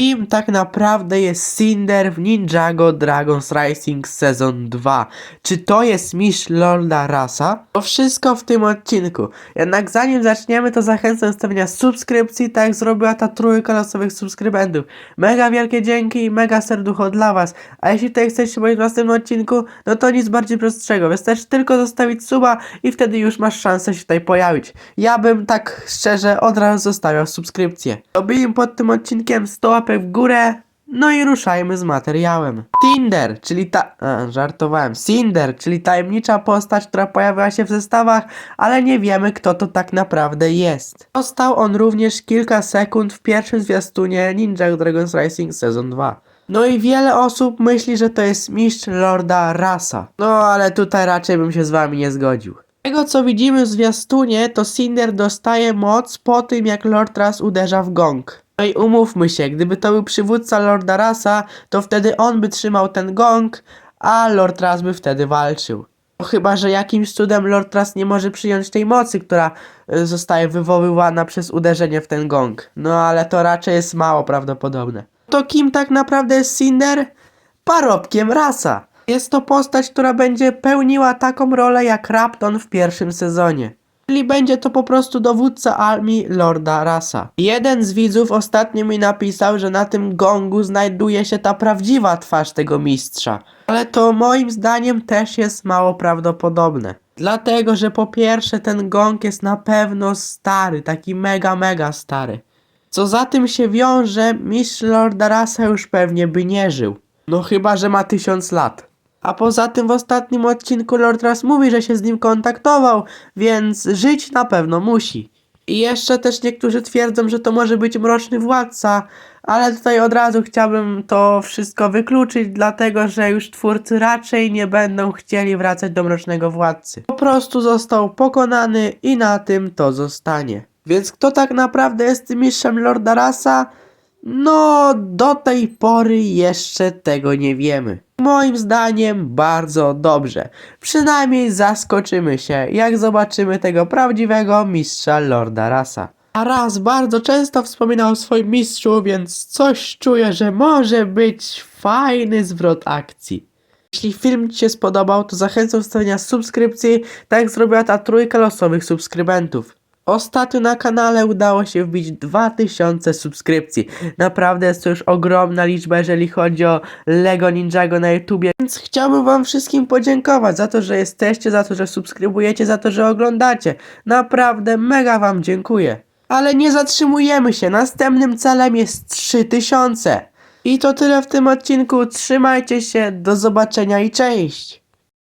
Kim tak naprawdę jest Cinder w Ninjago Dragons Rising Sezon 2? Czy to jest mistrz Lorda Rasa? To wszystko w tym odcinku. Jednak zanim zaczniemy, to zachęcam do stawienia subskrypcji, tak jak zrobiła ta trójka losowych subskrybentów. Mega wielkie dzięki i mega serducho dla was. A jeśli tutaj chcecie być w następnym odcinku, no to nic bardziej prostszego. Wystarczy tylko zostawić suba i wtedy już masz szansę się tutaj pojawić. Ja bym tak szczerze od razu zostawiał subskrypcję. Robimy pod tym odcinkiem 100 łapek w górę. No i ruszajmy z materiałem. Tinder, czyli ta... A, żartowałem. Cinder, czyli tajemnicza postać, która pojawiła się w zestawach, ale nie wiemy kto to tak naprawdę jest. Został on również kilka sekund w pierwszym zwiastunie Ninja Dragons Racing Sezon 2. No i wiele osób myśli, że to jest mistrz Lorda Rasa. No ale tutaj raczej bym się z wami nie zgodził. Tego co widzimy w zwiastunie, to Cinder dostaje moc po tym jak Lord Ras uderza w gong. No i umówmy się, gdyby to był przywódca Lorda Rasa, to wtedy on by trzymał ten gong, a Lord Ras by wtedy walczył. Chyba, że jakimś cudem Lord Ras nie może przyjąć tej mocy, która y, zostaje wywoływana przez uderzenie w ten gong. No ale to raczej jest mało prawdopodobne. To kim tak naprawdę jest Cinder? Parobkiem Rasa. Jest to postać, która będzie pełniła taką rolę jak Rapton w pierwszym sezonie. Czyli będzie to po prostu dowódca armii Lorda Rasa. Jeden z widzów ostatnio mi napisał, że na tym gongu znajduje się ta prawdziwa twarz tego mistrza. Ale to moim zdaniem też jest mało prawdopodobne. Dlatego, że po pierwsze ten gong jest na pewno stary, taki mega mega stary. Co za tym się wiąże, mistrz Lorda Rasa już pewnie by nie żył. No chyba, że ma tysiąc lat. A poza tym w ostatnim odcinku Lord Ras mówi, że się z nim kontaktował, więc żyć na pewno musi. I jeszcze też niektórzy twierdzą, że to może być mroczny władca, ale tutaj od razu chciałbym to wszystko wykluczyć, dlatego że już twórcy raczej nie będą chcieli wracać do mrocznego władcy. Po prostu został pokonany i na tym to zostanie. Więc kto tak naprawdę jest tym mistrzem Lorda Rasa? No, do tej pory jeszcze tego nie wiemy. Moim zdaniem bardzo dobrze. Przynajmniej zaskoczymy się, jak zobaczymy tego prawdziwego mistrza Lorda Rasa. A raz bardzo często wspominał o swoim mistrzu, więc coś czuję, że może być fajny zwrot akcji. Jeśli film Ci się spodobał, to zachęcam do stawienia subskrypcji, tak jak zrobiła ta trójka losowych subskrybentów. Ostatnio na kanale udało się wbić 2000 subskrypcji. Naprawdę jest to już ogromna liczba, jeżeli chodzi o Lego Ninjago na YouTubie. Więc chciałbym Wam wszystkim podziękować za to, że jesteście, za to, że subskrybujecie, za to, że oglądacie. Naprawdę mega Wam dziękuję. Ale nie zatrzymujemy się. Następnym celem jest 3000. I to tyle w tym odcinku. Trzymajcie się. Do zobaczenia i cześć.